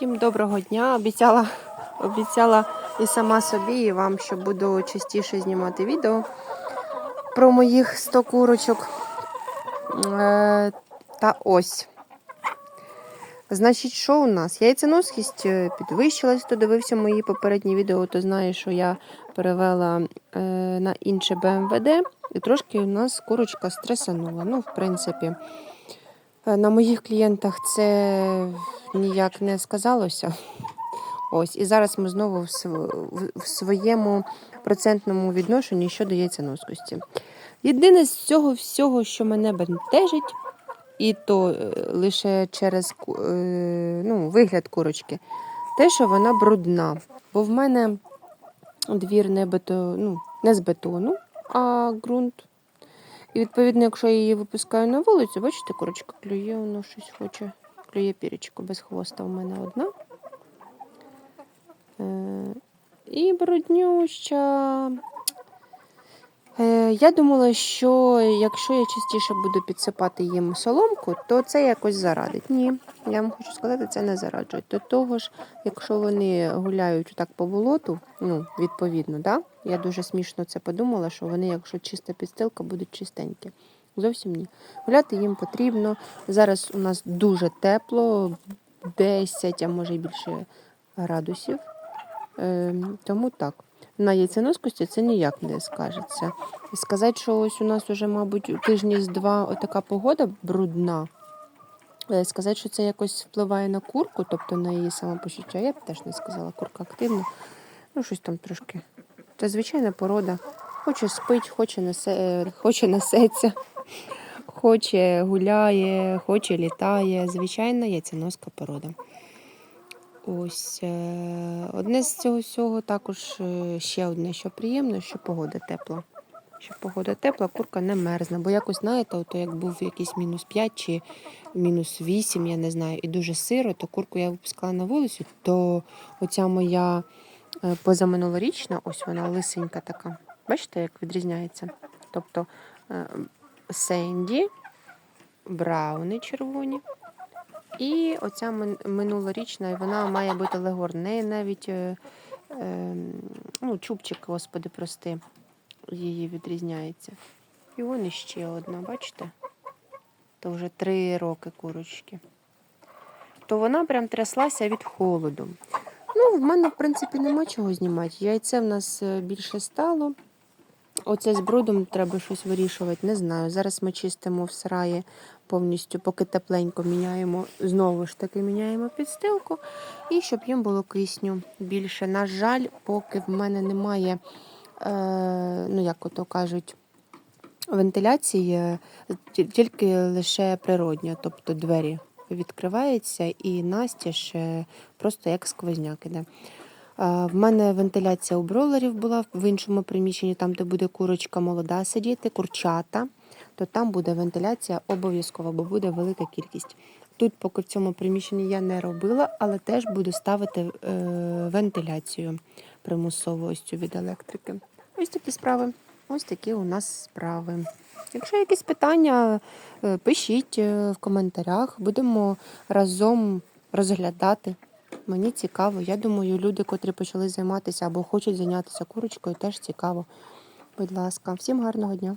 Всім доброго дня. Обіцяла, обіцяла і сама собі, і вам, що буду частіше знімати відео про моїх 100 курочок. Е, та ось. Значить, що у нас? Яйценоскість е, підвищилась, хто дивився мої попередні відео, то знає, що я перевела е, на інше БМВД, і трошки у нас курочка стресанула. Ну, в принципі, на моїх клієнтах це ніяк не сказалося. Ось, і зараз ми знову в, св- в- в своєму процентному відношенні щодо яйценоскості. Єдине з цього всього, що мене бентежить, і то е, лише через е, ну, вигляд курочки, те, що вона брудна. Бо в мене двір не, бето, ну, не з бетону, а ґрунт. І відповідно, якщо я її випускаю на вулицю, бачите, курочка клює, воно щось хоче. Клює пірічку без хвоста. У мене одна. Е, і бруднюща. Е, я думала, що якщо я частіше буду підсипати їм соломку, то це якось зарадить. Ні, я вам хочу сказати, це не зараджує. До того ж, якщо вони гуляють так по болоту, ну, відповідно, да? я дуже смішно це подумала, що вони, якщо чиста підстилка, будуть чистенькі. Зовсім ні. Гуляти їм потрібно. Зараз у нас дуже тепло, 10, а може й більше градусів. Е, тому так. На яйценоскості це ніяк не скажеться. Сказати, що ось у нас уже, мабуть, тижні з два отака погода брудна. Е, Сказати, що це якось впливає на курку, тобто на її самопочуття, я б теж не сказала. Курка активна. Ну, щось там трошки. Це звичайна порода. Хоче спить, хоче, несе, е, хоче несеться, хоче гуляє, хоче літає. Звичайна яйценоска порода. Ось е, одне з цього всього також ще одне, що приємно, що погода тепла. Що погода тепла, курка не мерзне. Бо якось, знаєте, ото як був якийсь мінус 5 чи мінус 8, я не знаю, і дуже сиро, то курку я випускала на вулицю, то оця моя е, позаминулорічна, ось вона лисенька така. Бачите, як відрізняється? Тобто е, Сенді, брауни червоні. І оця минулорічна, вона має бути легор. В навіть е, е, ну, чубчик, господи, прости, її відрізняється. І вон іще одна, бачите? То вже три роки курочки. То вона прям тряслася від холоду. Ну, в мене, в принципі, нема чого знімати. Яйце в нас е, більше стало. Оце з брудом треба щось вирішувати, не знаю. Зараз ми чистимо в сараї повністю, поки тепленько міняємо, знову ж таки міняємо підстилку. І щоб їм було кисню більше. На жаль, поки в мене немає, ну як ото кажуть, вентиляції, е, тільки лише природня, тобто двері відкриваються і настіж е, просто як сквозняк іде. В мене вентиляція у бройлерів була в іншому приміщенні, там, де буде курочка молода сидіти, курчата, то там буде вентиляція обов'язково, бо буде велика кількість. Тут, поки в цьому приміщенні я не робила, але теж буду ставити е, вентиляцію цю від електрики. Ось такі справи. Ось такі у нас справи. Якщо якісь питання, е, пишіть е, в коментарях, будемо разом розглядати. Мені цікаво. Я думаю, люди, котрі почали займатися або хочуть зайнятися курочкою, теж цікаво. Будь ласка, всім гарного дня.